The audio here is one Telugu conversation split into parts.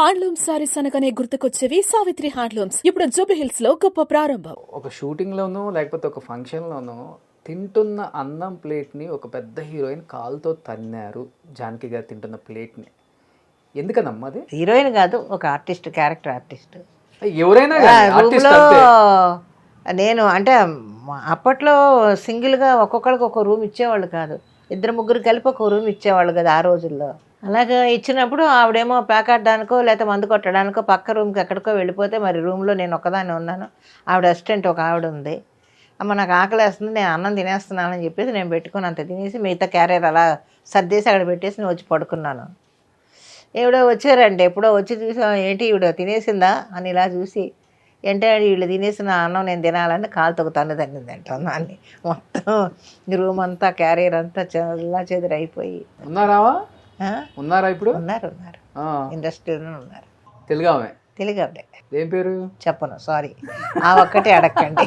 హ్యాండ్లూమ్ సారీస్ అనగానే గుర్తుకొచ్చేవి సావిత్రి హ్యాండ్లూమ్స్ ఇప్పుడు జూబ్లీ హిల్స్లో గొప్ప ప్రారంభం ఒక షూటింగ్లోనూ లేకపోతే ఒక ఫంక్షన్లోనూ తింటున్న అన్నం ప్లేట్ని ఒక పెద్ద హీరోయిన్ కాలుతో తన్నారు జానకి గారు తింటున్న ప్లేట్ని ఎందుకనమ్మా అది? హీరోయిన్ కాదు ఒక ఆర్టిస్ట్ క్యారెక్టర్ ఆర్టిస్ట్ ఎవరైనా కానీ, artist రూమ్లో అంతే. నేను అంటే అప్పట్లో సింగిల్గా ఒక్కొక్కరికి ఒక రూమ్ ఇచ్చేవాళ్ళు కాదు. ఇద్దరు ముగ్గురు కలిపి ఒక రూమ్ ఇచ్చేవాళ్ళు కదా ఆ రోజుల్లో. అలాగే ఇచ్చినప్పుడు ఆవిడేమో ప్యాకాడడానికో లేకపోతే మందు కొట్టడానికో పక్క రూమ్కి ఎక్కడికో వెళ్ళిపోతే మరి రూమ్లో నేను ఒక్కదాన్ని ఉన్నాను. ఆవిడ అసిస్టెంట్ ఒక ఆవిడ ఉంది. అమ్మ నాకు ఆకలి వేస్తుంది నేను అన్నం తినేస్తున్నానని చెప్పేసి నేను పెట్టుకుని అంత తినేసి మిగతా క్యారియర్ అలా సర్దేసి అక్కడ పెట్టేసి నేను వచ్చి పడుకున్నాను. ఎవడో వచ్చారంటే ఎప్పుడో వచ్చి చూసా ఏంటి ఈవిడ తినేసిందా? అని ఇలా చూసి ఏంటంటే వీళ్ళు తినేసిన అన్నం నేను తినాలని కాలుతో తన్ను తన్నిందంట అన్నాన్ని మొత్తం రూమ్ అంతా క్యారియర్ అంతా చల్లా చెదిరైపోయి. ఉన్నారావా? ఉన్నారా ఇప్పుడు? ఉన్నారు ఉన్నారు. ఇండస్ట్రీలో ఉన్నారు. తెలుగు ఆమె తెలుగు ఆవిడే ఏం పేరు? చెప్పను సారీ ఆ ఒక్కటే అడగండి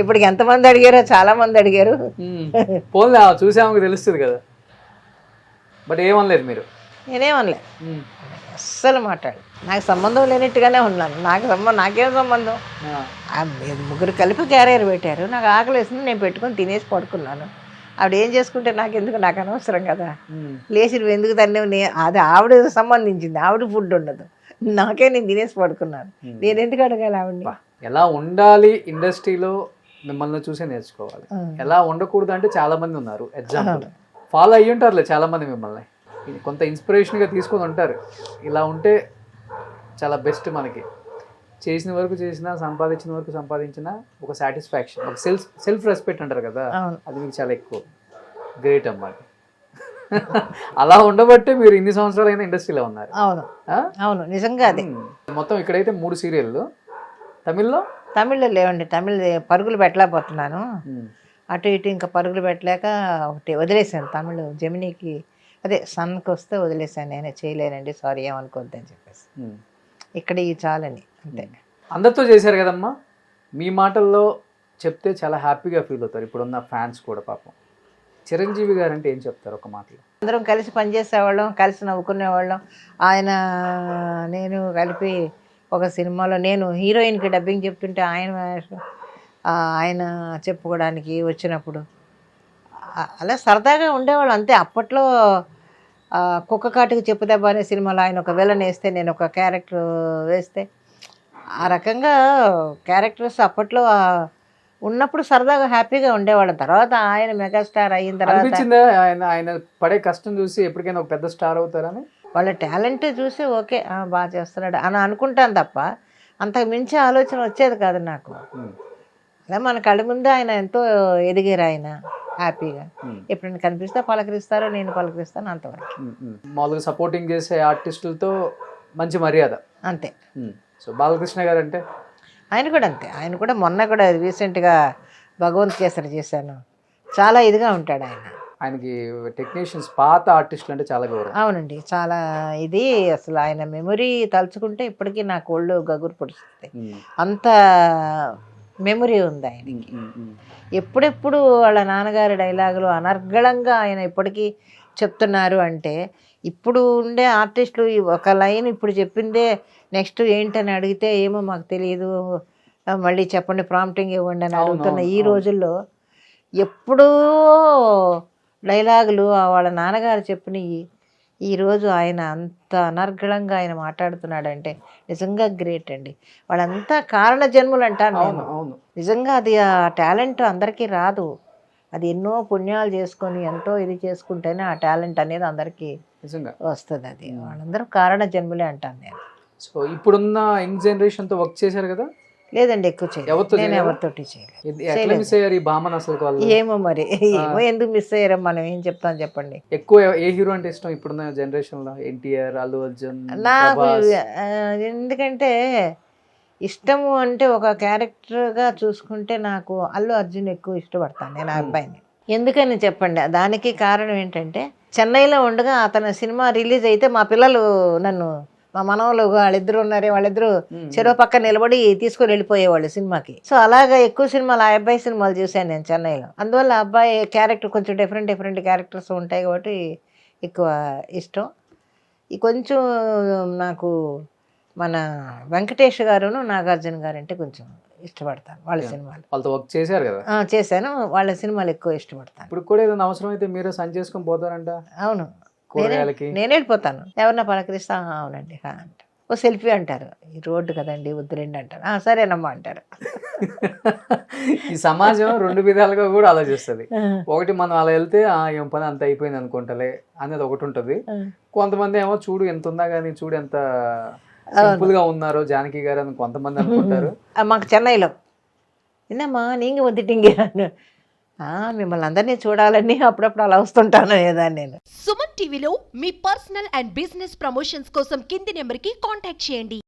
ఇప్పటికి ఎంతమంది అడిగారో చాలా మంది అడిగారు. పోన్లే ఆ చూసే ఆమెకు తెలుస్తుంది కదా. బట్ ఏమనలేదు మీరు? నేనేమనలే. అస్సలు మాట్లాడు నాకు సంబంధం లేనట్టుగానే ఉన్నాను. నాకు సంబంధం నాకేం సంబంధం? ముగ్గురు కలిపి క్యారియర్ పెట్టారు. నాకు ఆకలి వేసింది నేను పెట్టుకొని తినేసి పడుకున్నాను. ఆవిడ ఏం చేసుకుంటే నాకు ఎందుకు నాకు అనవసరం కదా. లేచి నువ్వు ఎందుకు తన్నే అది ఆవిడ సంబంధించింది. ఆవిడ ఫుడ్ ఉండదు. నాకే నేను తినేసి పడుకున్నాను. నేను ఎందుకు అడగాలి ఆవిడని? ఎలా ఉండాలి ఇండస్ట్రీలో మిమ్మల్ని చూసే నేర్చుకోవాలి. ఎలా ఉండకూడదు అంటే చాలా మంది ఉన్నారు ఎగ్జాంపుల్ ఫాలో అయ్యి ఉంటారులే చాలా మంది మిమ్మల్ని. కొంత ఇన్స్పిరేషన్గా తీసుకొని ఉంటారు. ఇలా ఉంటే చాలా బెస్ట్ మనకి. చేసిన వరకు చేసినా సంపాదించిన వరకు సంపాదించిన ఒక సాటిస్ఫాక్షన్ ఒక సెల్ఫ్ సెల్ఫ్ రెస్పెక్ట్ అంటారు కదా. అది మీకు చాలా ఎక్కువ. గ్రేట్ అమ్మా అలా ఉండబట్టే మీరు ఇన్ని సంవత్సరాలు అయినా ఇండస్ట్రీలో ఉన్నారు. అవును? అవును నిజంగా అదే. మొత్తం ఇక్కడైతే మూడు సీరియళ్ళు. తమిళ్ళో? తమిళ్ళో లేవండి తమిళ్ పరుగులు పెట్టలేకపోతున్నాను. అటు ఇటు ఇంకా పరుగులు పెట్టలేక ఒకటి వదిలేసాను తమిళ్ జమినీకి. అదే సన్కి వస్తే వదిలేసాను నేనే చేయలేనండి సారీ ఏమనుకోవద్దని చెప్పేసి. ఇక్కడ ఈ చాలని అంతే. అందరితో చేశారు కదమ్మా? మీ మాటల్లో చెప్తే చాలా హ్యాపీగా ఫీల్ అవుతారు. ఇప్పుడున్న ఫ్యాన్స్ కూడా పాపం. చిరంజీవి గారు అంటే ఏం చెప్తారు ఒక మాటలో? అందరం కలిసి పనిచేసేవాళ్ళం కలిసి నవ్వుకునేవాళ్ళం. ఆయన నేను కలిపి ఒక సినిమాలో నేను హీరోయిన్కి డబ్బింగ్ చెప్తుంటే ఆయన ఆయన చెప్పుకోవడానికి వచ్చినప్పుడు అలా సరదాగా ఉండేవాళ్ళం. అంతే అప్పట్లో కుక్క కాటుకు చెప్పుదెబ్బ అనే సినిమాలో ఆయన ఒక విలన్ వేస్తే నేను ఒక క్యారెక్టర్ వేస్తే ఆ రకంగా క్యారెక్టర్స్ అప్పట్లో ఉన్నప్పుడు సరదాగా హ్యాపీగా ఉండేవాళ్ళం. తర్వాత ఆయన మెగాస్టార్ అయిన తర్వాత ఆయన ఆయన పడే కష్టం చూసి ఎప్పటికైనా ఒక పెద్ద స్టార్ అవుతారని? వాళ్ళ టాలెంట్ చూసి ఓకే బాగా చేస్తున్నాడు అని అనుకుంటాను తప్ప అంతకు మించి ఆలోచన వచ్చేది కాదు నాకు. అలా మన కళ్ళ ముందే ఆయన ఎంతో ఎదిగారు ఆయన. హ్యాపీగా మ్మ్. ఎప్పుడైనా కనిపిస్తే పలకరిస్తారో నేను పలకరిస్తాను అంతవరకు మ్మ్. మ్మ్. మామూలుగా సపోర్టింగ్ చేసే ఆర్టిస్టులతో మంచి మర్యాద అంతే. సో బాలకృష్ణ గారు అంటే ఆయన కూడా అంతే ఆయన కూడా మొన్న కూడా రీసెంట్గా భగవంత్ కేసరి చేశాను చాలా ఇదిగా ఉంటాడు ఆయన ఆయనకి టెక్నీషియన్స్ పాత ఆర్టిస్టులు అంటే చాలా గౌరవం అవునండి చాలా ఇది అసలు ఆయన మెమొరీ తలుచుకుంటే ఇప్పటికీ నాకు ఒళ్ళు గగురు పొడుస్తుంది. అంత మెమొరీ ఉంది ఆయన మ్మ్. మ్మ్. మ్మ్. ఎప్పుడెప్పుడు వాళ్ళ నాన్నగారి డైలాగులు అనర్గళంగా ఆయన ఇప్పటికీ చెప్తున్నారు అంటే ఇప్పుడు ఉండే ఆర్టిస్టులు ఈ ఒక లైన్ ఇప్పుడు చెప్పిందే నెక్స్ట్ ఏంటని అడిగితే ఏమో మాకు తెలియదు మళ్ళీ చెప్పండి ప్రాంప్టింగ్ ఇవ్వండి అని అడుగుతున్న ఈ. రోజుల్లో ఎప్పుడూ డైలాగులు వాళ్ళ నాన్నగారు చెప్పినవి ఈరోజు ఆయన అంత అనర్గళంగా ఆయన మాట్లాడుతున్నాడంటే నిజంగా గ్రేట్ అండి. వాళ్ళంతా కారణ జన్ములు అంటాను నేను. నిజంగా అది ఆ టాలెంట్ అందరికీ రాదు. అది ఎన్నో పుణ్యాలు చేసుకొని ఎంతో ఇది చేసుకుంటేనే ఆ టాలెంట్ అనేది అందరికీ నిజంగా. వస్తుంది అది. వాళ్ళందరూ కారణ జన్ములే అంటాను నేను. సో ఇప్పుడున్న యంగ్ జనరేషన్తో వర్క్ చేశారు కదా? లేదండి ఎక్కువ చేయలేదు. నేను? ఎవరితోటి చేయలేదు. ఏమో మరి ఏమో ఎందుకు మిస్ అయ్యారో మనం ఏం చెప్తాం చెప్పండి. ఎక్కువ ఏ హీరో అంటే ఇష్టం ఇప్పుడున్న జనరేషన్లో? ఎన్టీఆర్ అల్లు అర్జున్ నాకు ఎందుకంటే ఇష్టము అంటే ఒక క్యారెక్టర్గా చూసుకుంటే నాకు అల్లు అర్జున్ ఎక్కువ ఇష్టపడతాను నేను ఆ అబ్బాయిని. ఎందుకని చెప్పండి? దానికి కారణం ఏంటంటే చెన్నైలో ఉండగా అతని సినిమా రిలీజ్ అయితే మా పిల్లలు నన్ను మా మనవలు వాళ్ళిద్దరు ఉన్నారే వాళ్ళిద్దరు మ్మ్. చెరో పక్క నిలబడి తీసుకొని వెళ్ళిపోయేవాళ్ళు సినిమాకి. సో అలాగా ఎక్కువ సినిమాలు ఆ అబ్బాయి సినిమాలు చూశాను నేను చెన్నైలో. అందువల్ల అబ్బాయి క్యారెక్టర్ కొంచెం డిఫరెంట్ డిఫరెంట్ క్యారెక్టర్స్ ఉంటాయి కాబట్టి ఎక్కువ ఇష్టం. ఈ కొంచెం నాకు మన వెంకటేష్ గారును నాగార్జున గారు అంటే కొంచెం ఇష్టపడతాను వాళ్ళ సినిమాలు. వాళ్ళతో వర్క్ చేశారు కదా? చేశాను. వాళ్ళ సినిమాలు ఎక్కువ ఇష్టపడతాను. ఇప్పుడు కూడా ఏదైనా అవసరం అయితే మీరే సంచి చేసుకొని పోతారంట? అవును. కూరగాయలకి నేను వెళ్ళిపోతాను ఎవరన్నా పలకరిస్తా "ఆ, అవునండి "ఆ" అంట ఓ సెల్ఫీ అంటారు ఈ రోడ్డు కదండి వద్దులేండి అంటారు "ఆ, సరేనమ్మా అంటారు ఈ సమాజం రెండు విధాలుగా కూడా ఆలోచిస్తుంది ఒకటి మనం అలా వెళ్తే ఆ ఏం పని అంత అయిపోయింది అనుకుంటలే అనేది ఒకటి ఉంటది కొంతమంది ఏమో చూడు ఎంత ఉందా కానీ చూడు ఎంత సింపుల్ గా ఉన్నారో జానకి గారు అని కొంతమంది అనుకుంటారు ఆ, మాకు చెన్నైలో என்னம்மா நீங்க வந்துட்டீங்க ఆ, మిమ్మల్ని అందరినీ చూడాలని అప్పుడప్పుడు అలా వస్తుంటాను ఏదాన్ని నేను. సుమన్ టీవీలో మీ పర్సనల్ అండ్ బిజినెస్ ప్రమోషన్స్ కోసం కింది నెంబర్కి కాంటాక్ట్ చేయండి.